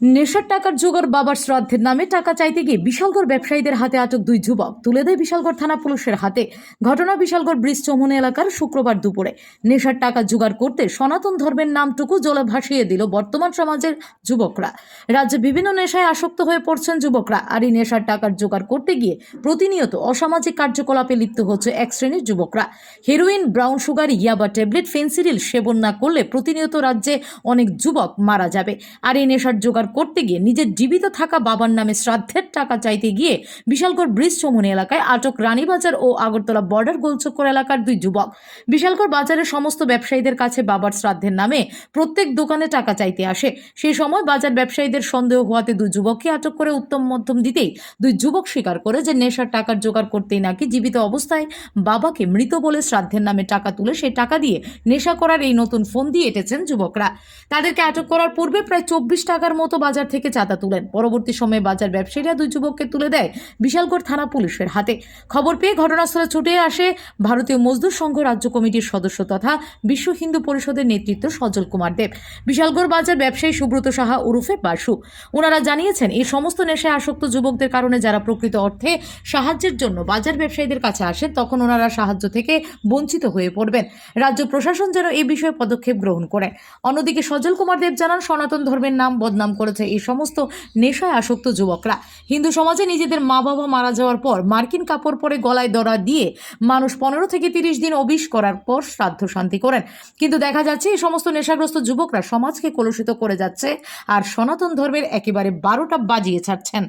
নেশার টাকার জোগাড় বাবার শ্রাদ্ধের নামে টাকা চাইতে গিয়ে বিশালগড় ব্যবসায়ীদের হাতে আটক দুই যুবক। তুলে দেয় বিশালগড় থানা পুলিশের হাতে। ঘটনা বিশালগড় ব্রিজ চৌমুনি এলাকার শুক্রবার দুপুরে। নেশার টাকা জোগাড় করতে সনাতন ধর্মের নামটুকু জলে ভাসিয়ে দিল বর্তমান সমাজের যুবকরা। রাজ্যে বিভিন্ন নেশায় আসক্ত হয়ে পড়ছেন যুবকরা। আর এই নেশার টাকার জোগাড় করতে গিয়ে প্রতিনিয়ত অসামাজিক কার্যকলাপে লিপ্ত হচ্ছে এক শ্রেণির যুবকরা। Heroin, brown sugar, yaba tablet Phensedyl সেবন না করলে প্রতিনিয়ত রাজ্যে অনেক যুবক মারা যাবে। আর এই নেশার জোগাড় করতে গিয়ে নিজের জীবিত থাকা বাবার নামে শ্রাদ্ধের টাকা চাইতে গিয়ে বিশালগড় ব্রিজ চৌমুনি এলাকায় আটক রানীবাজার ও আগরতলা বর্ডার গোলচক্কর এলাকার দুই যুবক। বিশালগড় বাজারের সমস্ত ব্যবসায়ীদের কাছে বাবার শ্রাদ্ধের নামে প্রত্যেক দোকানে টাকা চাইতে আসে। সেই সময় বাজার ব্যবসায়ীদের সন্দেহ হওয়াতে দুই যুবককে আটক করে উত্তম মধ্যম দিতেই দুই যুবক স্বীকার করে যে নেশার টাকার জোগাড় করতেই নাকি জীবিত অবস্থায় বাবাকে মৃত বলে শ্রাদ্ধের নামে টাকা তুলে সেই টাকা দিয়ে নেশা করার এই নতুন ফোন দিয়ে এঁটেছেন যুবকরা। তাদেরকে আটক করার পূর্বে প্রায় চব্বিশ টাকার মতো বাজার থেকে চাঁদা তুলেন। পরবর্তী সময়ে বাজার ব্যবসায়ীরা দুই যুবককে তুলে দেয় বিশালগড় থানা পুলিশের হাতে। খবর পেয়ে ঘটনাস্থলে ছুটে আসে ভারতীয় মজদুর সংঘ রাজ্য কমিটির সদস্য তথা বিশ্ব হিন্দু পরিষদের নেতৃত্ব সজল কুমার দেব। বিশালগড় বাজার ব্যবসায়ী সুব্রত সাহা ওরফে বাসু। ওনারা জানিয়েছেন, এই সমস্ত নেশায় আসক্ত যুবকদের কারণে যারা প্রকৃত অর্থে সাহায্যের জন্য বাজার ব্যবসায়ীদের কাছে আসেন, তখন ওনারা সাহায্য থেকে বঞ্চিত হয়ে পড়বেন। রাজ্য প্রশাসন যেন এই বিষয়ে পদক্ষেপ গ্রহণ করে। অন্যদিকে সজল কুমার দেব জানান, সনাতন ধর্মের নাম বদনাম করেছে এই সমস্ত নেশায় আসক্ত যুবকরা। হিন্দু সমাজে নিজেদের মা বাবা মারা যাওয়ার পর মার্কিন কাপড় পরে গলায় দড়া দিয়ে মানুষ পনেরো থেকে তিরিশ দিন অবিশ করার পর শ্রাদ্ধ শান্তি করেন। কিন্তু দেখা যাচ্ছে এই সমস্ত নেশাগ্রস্ত যুবকরা সমাজকে কলুষিত করে যাচ্ছে আর সনাতন ধর্মের একেবারে বারোটা বাজিয়ে ছাড়ছেন।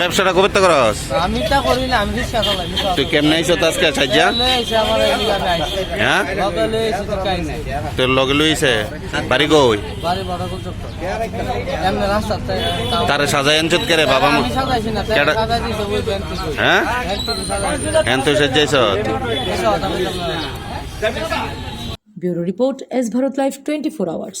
ব্যবসাটা কবে তো করস? আমি তা করি না আমি রিক্সা চালাই তুই কেমনে আইছো তো আজকে সাজ্জা? হ্যাঁ? লগে লয়ে তো কাই নাই। তোর লগে লইছে বাড়ি কই? বাড়ি বড় কোন চক্কর রাস্তা তারে সাজাই আনছত কে রে বাবা হ্যাঁ? এন তুই সাজাইছ। Bureau report S Bharat live twenty four hours.